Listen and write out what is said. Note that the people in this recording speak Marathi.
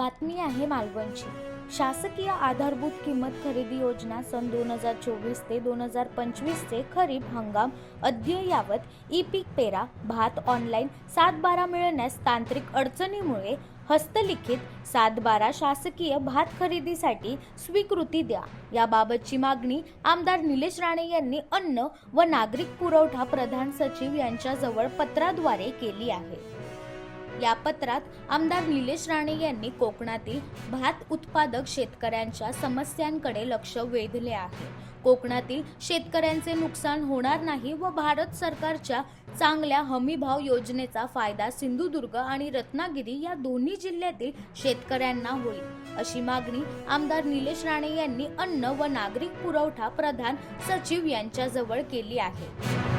बातमी आहे मालवणची. शासकीय आधारभूत किंमत खरेदी योजना सन दोन हजार चोवीस ते दोन हजार पंचवीसचे खरीप हंगाम अद्ययावत ई पीक पेरा भात ऑनलाईन सात बारा मिळण्यास तांत्रिक अडचणीमुळे हस्तलिखित सात बारा शासकीय भात खरेदीसाठी स्वीकृती द्या. याबाबतची मागणी आमदार निलेश राणे यांनी अन्न व नागरिक पुरवठा प्रधान सचिव यांच्याजवळ पत्राद्वारे केली आहे. या पत्रात आमदार निलेश राणे यांनी कोकणातील भात उत्पादक शेतकऱ्यांच्या समस्यांकडे लक्ष वेधले आहे. कोकणातील शेतकऱ्यांचे नुकसान होणार नाही व भारत सरकारच्या चांगल्या हमीभाव योजनेचा फायदा सिंधुदुर्ग आणि रत्नागिरी या दोन्ही जिल्ह्यातील शेतकऱ्यांना होईल. अशी मागणी आमदार निलेश राणे यांनी अन्न व नागरिक पुरवठा प्रधान सचिव यांच्याजवळ केली आहे.